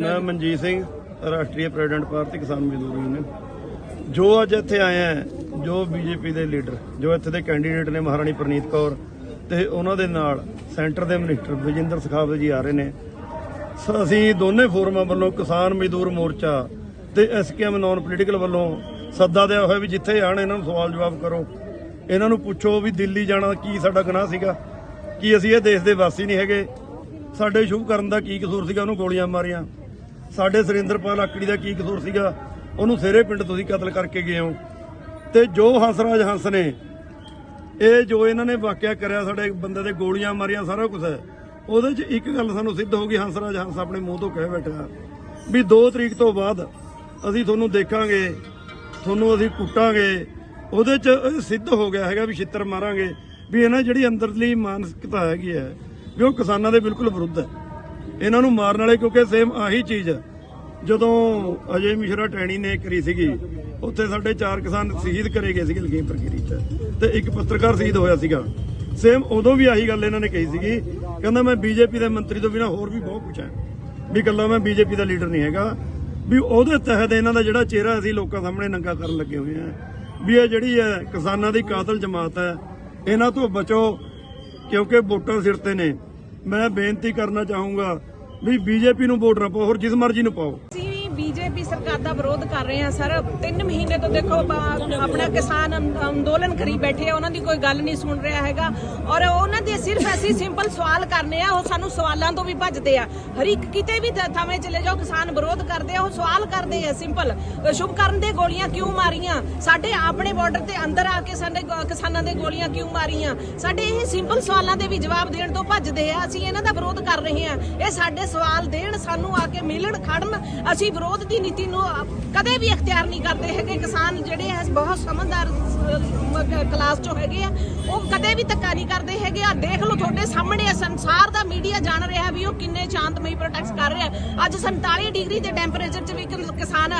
ਮੈਂ ਮਨਜੀਤ ਸਿੰਘ, ਰਾਸ਼ਟਰੀ ਪ੍ਰੈਜ਼ੀਡੈਂਟ ਭਾਰਤੀ ਕਿਸਾਨ ਮਜ਼ਦੂਰ ਯੂਨੀਅਨ। ਜੋ ਅੱਜ ਇੱਥੇ ਆਏ ਆ ਜੋ ਬੀਜੇਪੀ ਦੇ ਲੀਡਰ, ਜੋ ਇੱਥੇ ਦੇ ਕੈਂਡੀਡੇਟ ਨੇ ਮਹਾਰਾਣੀ ਪ੍ਰਨੀਤ ਕੌਰ ਤੇ ਉਹਨਾਂ ਦੇ ਨਾਲ ਸੈਂਟਰ ਦੇ ਮਿਨਿਸਟਰ ਵਿਜੇਂਦਰ ਸਖਾਵਤ ਜੀ ਆ ਰਹੇ ਨੇ। ਸ- ਅਸੀਂ ਦੋਨੇ ਫੋਰਮਾਂ ਵੱਲੋਂ ਕਿਸਾਨ ਮਜ਼ਦੂਰ ਮੋਰਚਾ ਤੇ ਐਸਕੇਐਮ ਨਾਨ ਪੋਲੀਟੀਕਲ ਵੱਲੋਂ ਸੱਦਾ ਦਿਆ ਹੋਇਆ ਵੀ ਜਿੱਥੇ ਆਣ ਇਹਨਾਂ ਨੂੰ ਸਵਾਲ ਜਵਾਬ ਕਰੋ। ਇਹਨਾਂ ਨੂੰ ਪੁੱਛੋ ਵੀ ਦਿੱਲੀ ਜਾਣਾ ਕੀ ਸਾਡਾ ਗੁਨਾਹ ਸੀਗਾ, ਕੀ ਅਸੀਂ ਇਹ ਦੇਸ਼ ਦੇ ਵਾਸੀ ਨਹੀਂ ਹੈਗੇ। ਸਾਡੇ ਸ਼ੁਭ ਕਰਨ ਦਾ ਕੀ ਕਸੂਰ ਸੀਗਾ, ਉਹਨੂੰ ਗੋਲੀਆਂ ਮਾਰੀਆਂ। ਸਾਡੇ ਸੁਰਿੰਦਰਪਾਲ ਆਕੜੀ ਦਾ ਕੀ ਕਸੂਰ ਸੀਗਾ? ਉਹਨੂੰ ਸੇਰੇ ਪਿੰਡ ਤੁਸੀਂ ਕਤਲ ਕਰਕੇ ਗਏ ਹੋ। ਤੇ ਜੋ ਹੰਸਰਾਜ ਹੰਸ ਨੇ, ਇਹ ਜੋ ਇਹਨਾਂ ਨੇ ਵਾਕਿਆ ਕਰਿਆ, ਸਾਡੇ ਬੰਦੇ ਦੇ ਗੋਲੀਆਂ ਮਾਰੀਆਂ, ਸਾਰਾ ਕੁਝ ਹੈ। ਉਹਦੇ 'ਚ ਇੱਕ ਗੱਲ ਸਾਨੂੰ ਸਿੱਧ ਹੋ ਗਈ, ਹੰਸਰਾਜ ਹੰਸ ਆਪਣੇ ਮੂੰਹ ਤੋਂ ਕਹਿ ਬੈਠਾ ਵੀ 2 ਤਰੀਕ ਤੋਂ ਬਾਅਦ ਅਸੀਂ ਤੁਹਾਨੂੰ ਦੇਖਾਂਗੇ, ਤੁਹਾਨੂੰ ਅਸੀਂ ਕੁੱਟਾਂਗੇ। ਉਹਦੇ 'ਚ ਇਹ ਸਿੱਧ ਹੋ ਗਿਆ ਹੈਗਾ ਵੀ ਛਿੱਤਰ ਮਾਰਾਂਗੇ, ਵੀ ਇਹਨਾਂ ਜਿਹੜੀ ਅੰਦਰਲੀ ਮਾਨਸਿਕਤਾ ਹੈਗੀ ਹੈ, ਵੀ ਉਹ ਕਿਸਾਨਾਂ ਦੇ ਬਿਲਕੁਲ ਵਿਰੁੱਧ ਹੈ। ਇਹਨਾਂ ਨੂੰ ਮਾਰਨ ਵਾਲੇ ਕਿਉਂਕਿ ਸੇਮ ਆਹੀ ਚੀਜ਼ ਜਦੋਂ ਅਜੇ ਮਿਸ਼ਰਾ ਟੈਣੀ ਨੇ ਕਰੀ ਸੀਗੀ, ਉੱਥੇ ਸਾਡੇ ਚਾਰ ਕਿਸਾਨ ਸ਼ਹੀਦ ਕਰੇ ਗਏ ਸੀਗੇ ਲਖੀਮਪੁਰ ਖੀਰੀ ਚ। ਤੇ ਇੱਕ ਪੱਤਰਕਾਰ ਸ਼ਹੀਦ ਹੋਇਆ ਸੀਗਾ। ਸੇਮ ਉਦੋਂ ਵੀ ਆਹੀ ਗੱਲ ਇਹਨਾਂ ਨੇ ਕਹੀ ਸੀਗੀ। ਕਹਿੰਦਾ ਮੈਂ ਬੀਜੇਪੀ ਦੇ ਮੰਤਰੀ ਤੋਂ ਬਿਨਾ ਹੋਰ ਵੀ ਬਹੁਤ ਕੁਝ ਹੈ। ਵੀ ਕੱਲਾ ਮੈਂ ਬੀਜੇਪੀ ਦਾ ਲੀਡਰ ਨਹੀਂ ਹੈਗਾ। ਵੀ ਉਹਦੇ ਤਹਿਤ ਇਹਨਾਂ ਦਾ ਜਿਹੜਾ ਚਿਹਰਾ ਅਸੀਂ ਲੋਕਾਂ ਸਾਹਮਣੇ ਨੰਗਾ ਕਰਨ ਲੱਗੇ ਹੋਏ ਆ ਵੀ ਇਹ ਜਿਹੜੀ ਹੈ ਕਿਸਾਨਾਂ ਦੀ ਕਾਤਲ ਜਮਾਤ ਹੈ, ਇਹਨਾਂ ਤੋਂ ਬਚੋ, ਕਿਉਂਕਿ ਵੋਟਾਂ ਸਿਰ ਤੇ ਨੇ। ਮੈਂ ਬੇਨਤੀ ਕਰਨਾ ਚਾਹੂੰਗਾ ਵੀ ਬੀਜੇਪੀ ਨੂੰ ਵੋਟ ਨਾ ਪਾਓ, ਹੋਰ ਜਿਸ ਮਰਜ਼ੀ ਨੂੰ ਪਾਓ। ਬੀਜੇਪੀ ਸਰਕਾਰ ਦਾ ਵਿਰੋਧ ਕਰ ਰਹੇ ਹਾਂ ਸਰ। 3 ਮਹੀਨੇ ਤੋਂ ਦੇਖੋ ਆਪਣਾ ਕਿਸਾਨ ਅੰਦੋਲਨ ਕਰੀ ਬੈਠੇ ਆ, ਉਹਨਾਂ ਦੀ ਕੋਈ ਗੱਲ ਨਹੀਂ ਸੁਣ ਰਿਹਾ ਹੈਗਾ। ਔਰ ਉਹਨਾਂ ਦੇ ਸਿਰਫ ਅਸੀਂ ਸਿੰਪਲ ਸਵਾਲ ਕਰਨੇ ਆ, ਉਹ ਸਾਨੂੰ ਸਵਾਲਾਂ ਤੋਂ ਵੀ ਭੱਜਦੇ ਆ। ਹਰ ਇੱਕ ਕਿਤੇ ਵੀ ਥਾਵੇਂ ਚਲੇ ਜਾਓ, ਕਿਸਾਨ ਵਿਰੋਧ ਕਰਦੇ ਆ, ਉਹ ਸਵਾਲ ਕਰਦੇ ਆ, ਸਿੰਪਲ। ਸ਼ੁਭ ਕਰਨ ਦੇ ਗੋਲੀਆਂ ਕਿਉਂ ਮਾਰੀਆਂ? ਸਾਡੇ ਆਪਣੇ ਬਾਰਡਰ ਤੇ ਅੰਦਰ ਆ ਕੇ ਸਾਡੇ ਕਿਸਾਨਾਂ ਦੇ ਗੋਲੀਆਂ ਕਿਉਂ ਮਾਰੀਆਂ? ਸਾਡੇ ਇਹ ਸਿੰਪਲ ਸਵਾਲਾਂ ਦੇ ਵੀ ਜਵਾਬ ਦੇਣ ਤੋਂ ਭੱਜਦੇ ਆ, ਅਸੀਂ ਇਹਨਾਂ ਦਾ ਵਿਰੋਧ ਕਰ ਰਹੇ ਆ। ਇਹ ਸਾਡੇ ਸਵਾਲ ਦੇਣ, ਸਾਨੂੰ ਆ ਕੇ ਮਿਲਣ, ਖੜਨ, ਅਸੀਂ ਵਿਰੋਧ ਦੀ ਨੀਤੀ ਨੂੰ ਕਦੇ ਵੀ ਇਖਤਿਆਰ ਨਹੀਂ ਕਰਦੇ ਹੈਗੇ। ਕਿਸਾਨ ਜਿਹੜੇ ਹੈ ਬਹੁਤ ਸਮਝਦਾਰ ਕਲਾਸ ਚੋਂ ਹੈਗੇ ਆ। ਉਹ ਕਦੇ ਵੀ ਧੱਕਾ ਨਹੀਂ ਕਰਦੇ ਹੈਗੇ। ਆ ਦੇਖ ਲਓ ਤੁਹਾਡੇ ਸਾਹਮਣੇ ਸੰਸਾਰ ਦਾ ਮੀਡੀਆ ਜਾਣ ਰਿਹਾ ਵੀ ਉਹ ਕਿੰਨੇ ਸ਼ਾਂਤਮਈ ਪ੍ਰੋਟੈਸਟ ਕਰ ਰਿਹਾ। ਅੱਜ 47 ਡਿਗਰੀ ਦੇ ਟੈਂਪਰੇਚਰ 'ਚ ਵੀ ਕਿਸਾਨ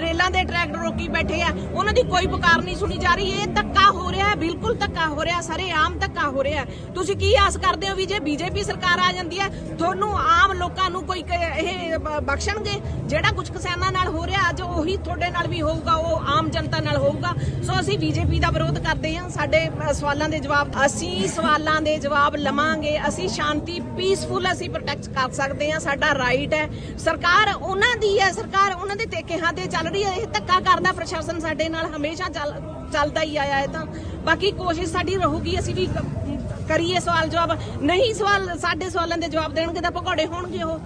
ਰੇਲਾਂ ਦੇ ਟਰੈਕਟਰ ਰੋਕੀ ਬੈਠੇ ਆ। ਉਹਨਾਂ ਦੀ ਕੋਈ ਪੁਕਾਰ ਨਹੀਂ ਸੁਣੀ ਜਾ ਰਹੀ। ਇਹ ਧੱਕਾ ਹੋ ਰਿਹਾ ਹੈ, ਬਿਲਕੁਲ ਧੱਕਾ ਹੋ ਰਿਹਾ। ਸਾਰੇ ਆਮ ਧੱਕਾ ਹੋ ਰਿਹਾ ਤੁਸੀਂ ਕੀ ਆਸ ਕਰਦੇ ਹੋ ਵੀ ਜੇ ਬੀਜੇਪੀ ਸਰਕਾਰ ਆ ਜਾਂਦੀ ਹੈ, ਤੁਹਾਨੂੰ ਆਮ ਲੋਕਾਂ ਨੂੰ ਕੋਈ ਇਹ ਬਖਸ਼ਣਗੇ? ਜਿਹੜਾ ਕੁਝ ਕਿਸਾਨਾਂ ਨਾਲ ਹੋ ਰਿਹਾ, ਅੱਜ ਉਹੀ ਤੁਹਾਡੇ ਨਾਲ ਵੀ ਹੋਊਗਾ, ਉਹ ਆਮ ਜਨਤਾ ਨਾਲ ਹੋਊਗਾ। ਸੋ ਅਸੀਂ ਬੀਜੇਪੀ ਦਾ ਵਿਰੋਧ ਕਰਦੇ ਹਾਂ। ਸਾਡੇ ਸਵਾਲਾਂ ਦੇ ਜਵਾਬ, ਅਸੀਂ ਸਵਾਲਾਂ ਦੇ ਜਵਾਬ ਲਵਾਂਗੇ। ਅਸੀਂ ਸ਼ਾਂਤੀ ਪੀਸਫੁਲ ਅਸੀਂ ਪ੍ਰੋਟੈਕਟ ਕਰ ਸਕਦੇ ਹਾਂ। ਸਾਡਾ ਰਾਈਟ ਹੈ। ਸਰਕਾਰ ਉਹਨਾਂ ਦੀ ਹੈ। ਸਰਕਾਰ ਉਹਨਾਂ ਦੇ ਤੇਖਿਆਂ ਤੇ ਚੱਲ ਰਹੀ ਹੈ। ਇਹ ਧੱਕਾ ਕਰਦਾ ਪ੍ਰਸ਼ਾਸਨ ਸਾਡੇ ਨਾਲ ਹਮੇਸ਼ਾ ਚੱਲ, ਚੱਲਦਾ ਹੀ ਆਇਆ ਹੈ ਤਾਂ। ਬਾਕੀ ਕੋਸ਼ਿਸ਼ ਸਾਡੀ ਰਹੂਗੀ। ਅਸੀਂ ਵੀ ਕਰੀਏ ਸਵਾਲ ਜਵਾਬ। ਨਹੀਂ ਸਵਾਲ, ਸਾਡੇ ਸਵਾਲਾਂ ਦੇ ਜਵਾਬ ਦੇਣਗੇ ਤਾਂ ਭਗੌੜੇ ਹੋਣਗੇ ਉਹ।